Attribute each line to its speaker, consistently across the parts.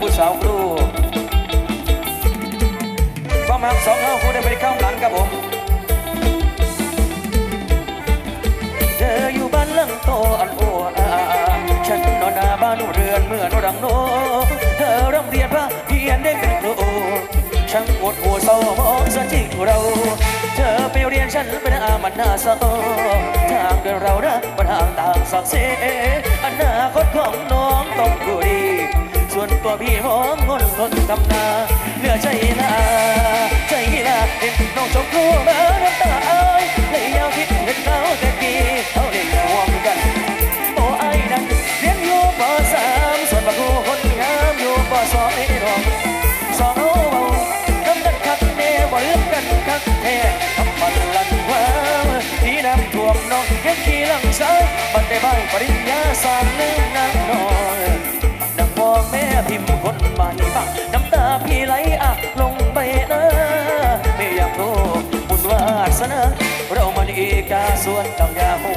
Speaker 1: ผู้สาวครูก็มาสองเฮาผู้ได้ไปข้างหลังครับผมเธออยู่บ้านหลังโตอันโออาฉันนอนหน้าบ้านเรือนเมื่อนรังโนเธอร่ำเรียนพระเพียนได้เป็นครูช่างอดหัวเศร้ามองสะจิกเรา เธอไปเรียนฉันเป็นอามันนาเศร้าทางเดินเรานะปัญหาต่างสักเสอนาคตของน้องต้องดูดี ส่วนตัวพี่มองงนคนทำนาเหลือใจนาใจนาเห็นน้องชมพู่มาน้ำตา คนใหม่บ้างน้ำตาพี่ไหลอะลงไปนะไม่อยากรู้บุญวาสนาเรามันอีกาส่วนต้องยาหู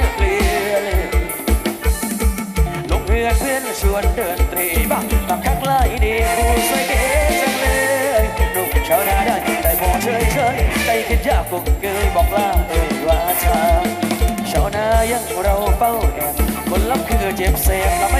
Speaker 1: นเปลี่ยนลงเพื่อนเพื่อนชวนเดินตรีบ้างบางครั้งไล่ดีผู้สวยเก๋จังเลยลูกชาวนาได้แต่มองเฉยเฉยใจคิดยากคงเกยบอกลาเอ่ยว่าชาชาวนายังเราเฝ้าแอบคนลับคือเจ็บเสพเร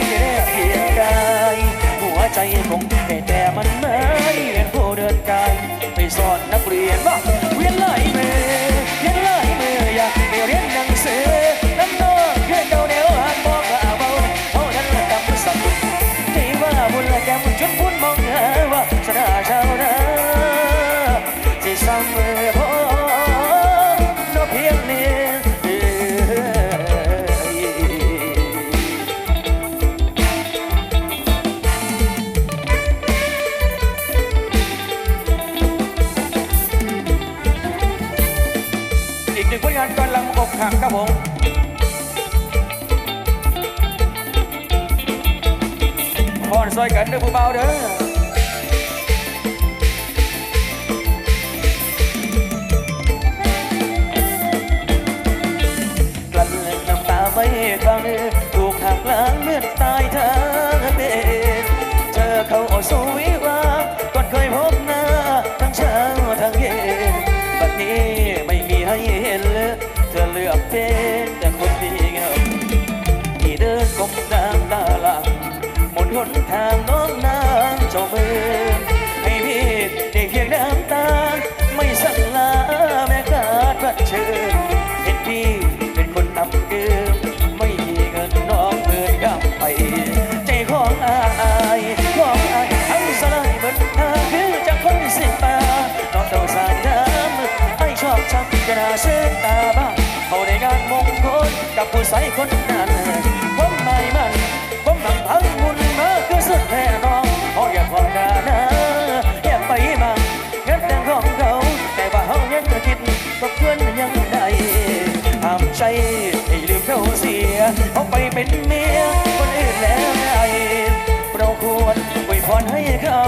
Speaker 1: อยกันเด้อผู้เบาเด้อลั้นน้ำตาไม่ฟังถูกหักหล้างเลือตายทางเป็นเจอเขาเอาส ชักกระดาษเส้นตาบ้างเขาได้งานมงคลกับผู้ใส่คนนั้นผมไม่มันผมนั่งพังมุนมาคือสุดแน่นอนเขาอยากขอดานะอยากไปมาเงินแต่งของเขาแต่ว่าเขายังจะคิดกับเพื่อนยังได้ห้ามใจให้ลืมเขาเสียเขาไปเป็นเมียคนอื่นแล้วไงเราควรอวยพรให้เขา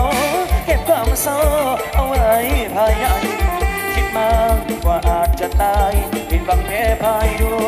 Speaker 1: เก็บความเศร้าเอาไว้ภายใน มากว่าอาจจะตายเป็นบางแพ้พายด้วย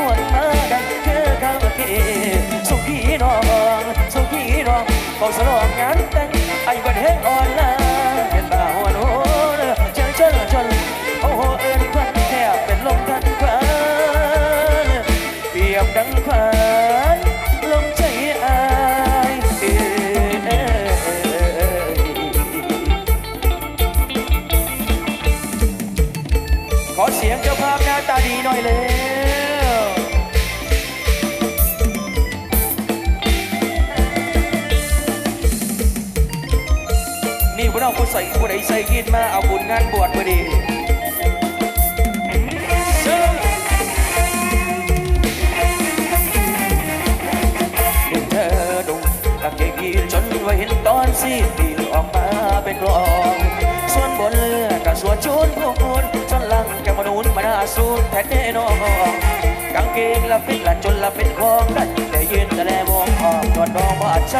Speaker 1: more. เราผู้ใส่ผู้ใดใส่ยีดมาเอาบุญงานบวชพอดีเห็นเธอดุงตะเกียกยีนจนว่าเห็นตอนซีดปีออกมาเป็นกลองส่วนบนเรือกระสวนชุนพวกคุณจนลังแกมนุนมาหน้าสูนแท้แน่นอนกางเกงละฟิตละจนละเป็นของได้แต่ยืนแต่แลมองออกตอนดองว่าใจ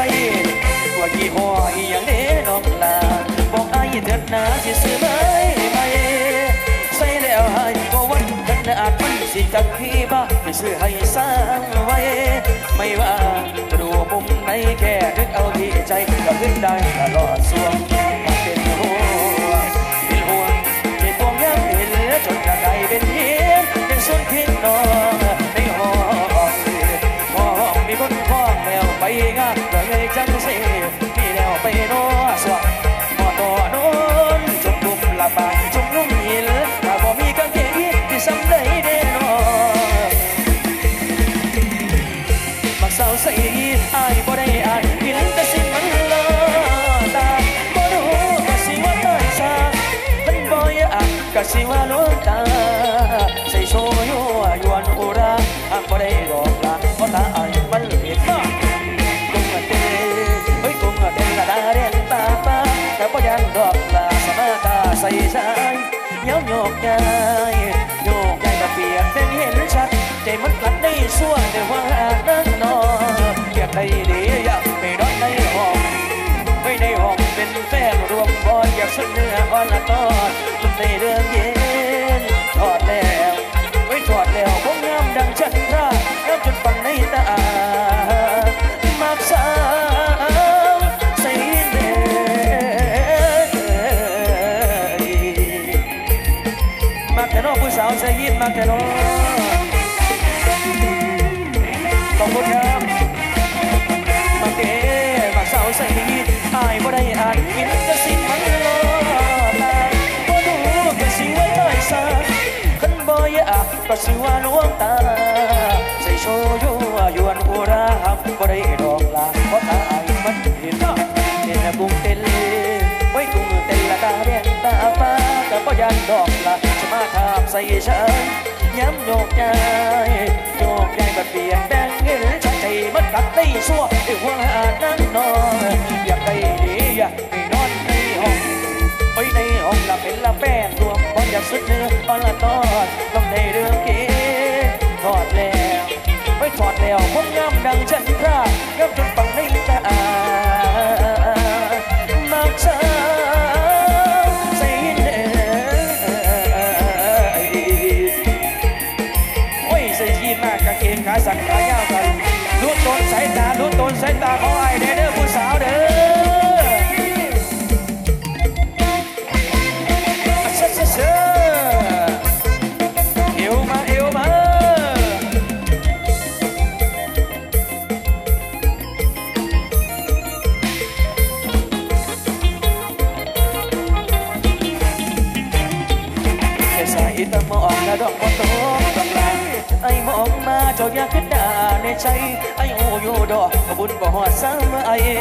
Speaker 1: ว่ายี่ห้ออีอย่างนี้น้องลา ซื้อให้สร้างไว้ ไม่ว่าจะดูมุมไหนแค่นึกเอาที่ใจก็ขึ้นได้ตลอดสวง โยงตายโยกย้ายกระเปียกเป็นเห็นชัด ใจมันกลัดในส่วนแต่ว่านั่งนอนอยากได้ดีอยากไปนอนในห้องไม่ในห้องเป็นแฟนรวมบอนอยากสุดเนื้ออ่อนละตอนมันในเรื่องเย็นถอดแล้วไว้ถอดแล้วคงงามดังฉันร่างามจนฟังในตา มากแต่น้องขอบคุณครับ มาทาบใส่ฉันย้ำโยกใจโยกใจบัดเปลี่ยนแดงเงินชัดใจมันกัดได้ชั่วไ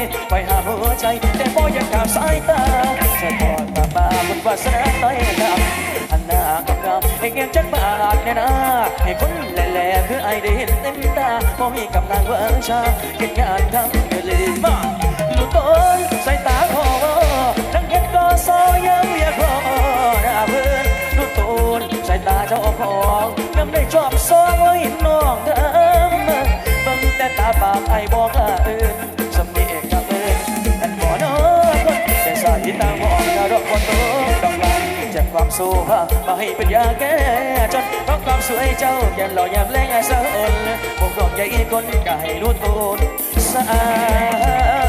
Speaker 1: ไอ้ไปหาหัวใจ แต่บ่อยากขาดสายตาสะทอดตาบาบุญวาสนาต้อยดำอันหน้ากับงามให้เงียบจักบาทเนี่ยนะให้คนแหล่ๆคือไอได้เห็นเต็มตาบ่มีกำลังเวิร์ชาเก็บงานทั้งเดือนเลยมาลูกต้นสายตาขอทั้งเห็ดก็ซอยังเรียกรอหน้าเพื่อนลูกต้นสายตาเจ้าของยังได้ชอบซองไว้น้องเดิมบิ่งแต่ตาปากไอ้บอกละเอิน ความสู้มาให้เป็นยาแก้จนเพราะความสวยเจ้าแก่หล่อยามแรงอาสาอ่อนพวกดอกใหญ่คนกายรู้ตนสาย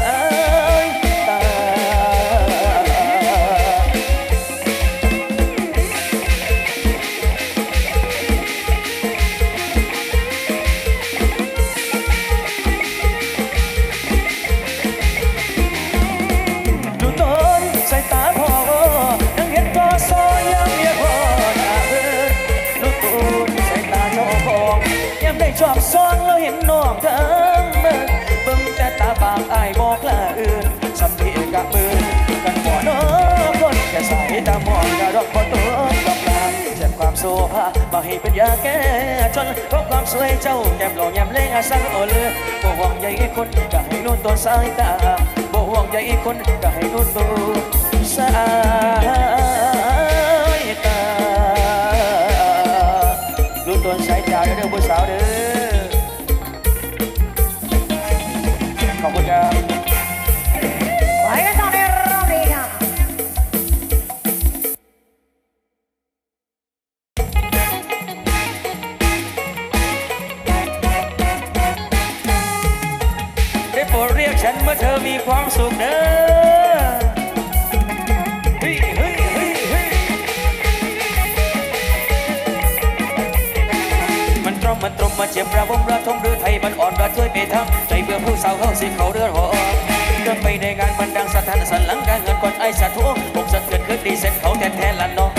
Speaker 1: ตา ความาให้เป็นยาแก้จนเพราะความสวยเจ้าแก้มหล่อแย้มเล่งอาสังโอเลือบ่ห่วงใยคนจะให้นุ่นตัวสายตาบ่ห่วงใยคนจะให้นุ่นตัวสาย ฉันเมื่อเธอมีความสุขเด้อมันตรอมมันตรมมาเจ็บระบมระทมหรือไทยมันอ่อนระช่วยไปทำใจเบื่อผู้สาวเข้าสิเขาเรือหอเดินไปในงานมันดังสถานสันหลังการเงินก่อนไอ้สะทั่วอกสะเทือนขึ้นดีเสร็จเขาแทนแทนละน้อง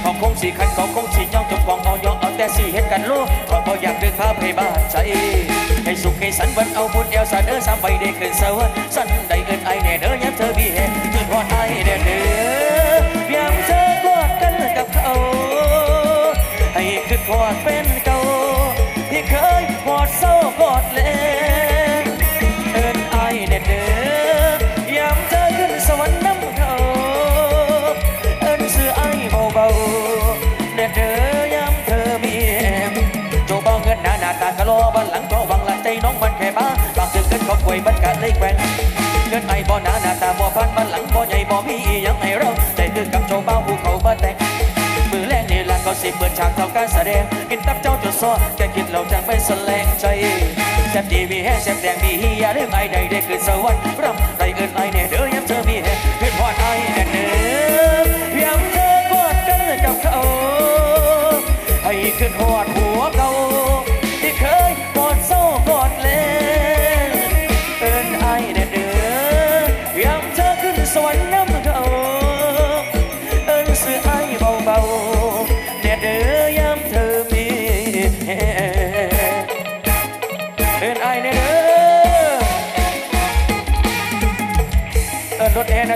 Speaker 1: เขาคงสีขันเขาคงสีย่องจงกองเอายองเอาแต่สีเฮ็ดกันลูกขาก็อยากดึงพาไปบ้านใจ ให้สุขให้สันวันเอาบุญเอวสาเด้อสามใบได้ขึ้นสวรรค์สัน ยมันกะเลยแกว่งเงินไอบ่หนาหน้าตาบ่พันมันหลังบ่ใหญ่บ่มีอีหยังให้เราได้ถึงกับโจบ้าภูเขาบ้าแต่งมือแรกนี่ละก็สิเปิดฉากทำการแสดง กินตับเจ้าจนซ้อแก่คิดเราจังไม่สแลงใจแซ่บดีมีแห้งแซ่บแดงมีเฮียเรื่องไอใดได้ขึ้นสวรรค์รำไรเอินไอเนี่ยเด้อยังเธอมีแฮเพื่อนพอดไอแน่เด้อ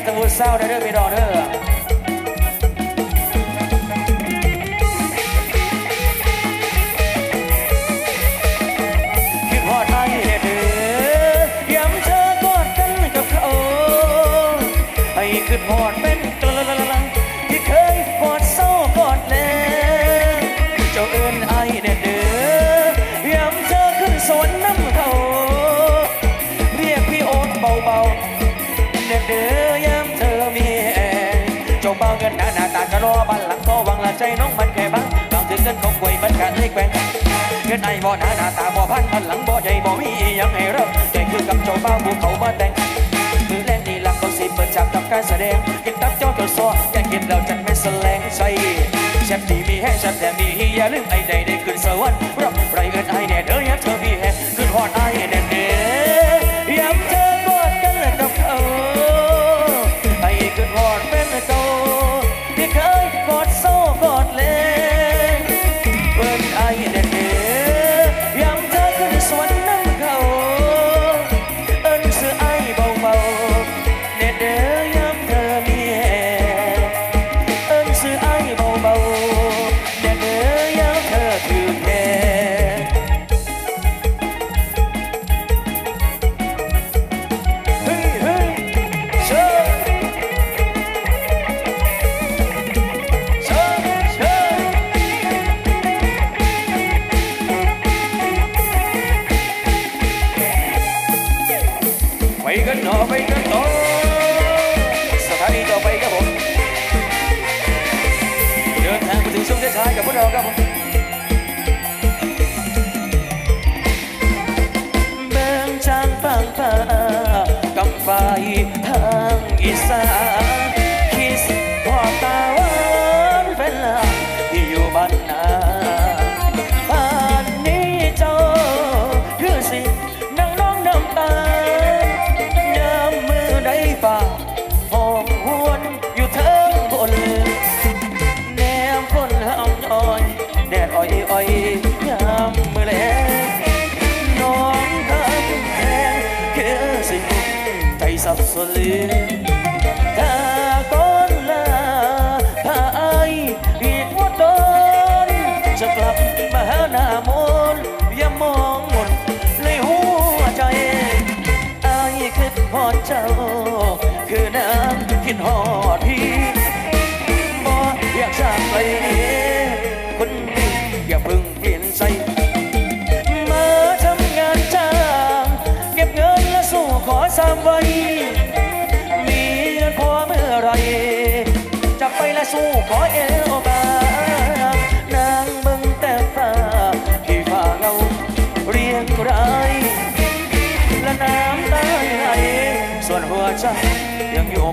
Speaker 1: สตูเศร้าเด้อเด้อพี่น้องเด้อ นการให้แกว่งเงิดไอบ่หนาหน้าตาบ่พันอันหลังบ่ใหญ่บ่มีอีหยังให้เริ่มแต่คือกับเจ้าเบาภูเขามาแต่งมือเล่นี่ลังก็สิเปิดฉากทำการแสดงกินตับเจ้าตัวซอแกกินเราจันไม่แสลงใจแชมป์ดีมีแห้งแซ่บแต่มีเฮียลืมไอ้ใดได้ขึ้นสวรรค์รับไรเงินไอ้แน่เด้อ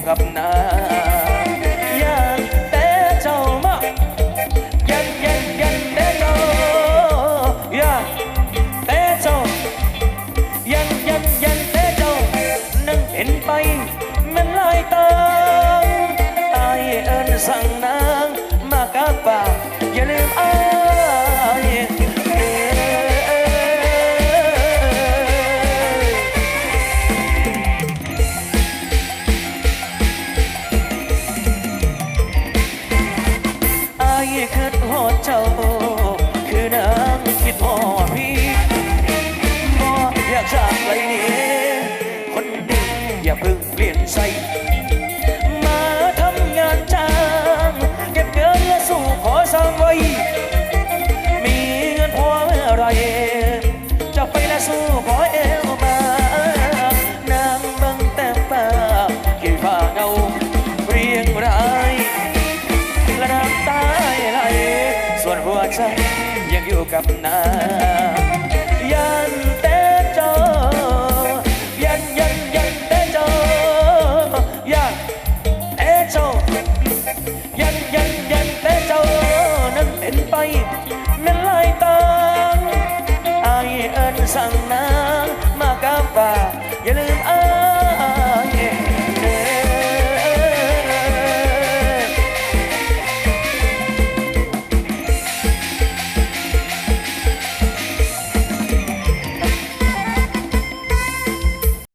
Speaker 1: กับนา คิดหดเจ้าคือนางคิดพอพี่บ่อยากจากไปนี้คนดีอย่าเพิ่งเปลี่ยนใจมาทำงานจ้างเก็บเงินและสู้ขอสร้างไว้ับนาย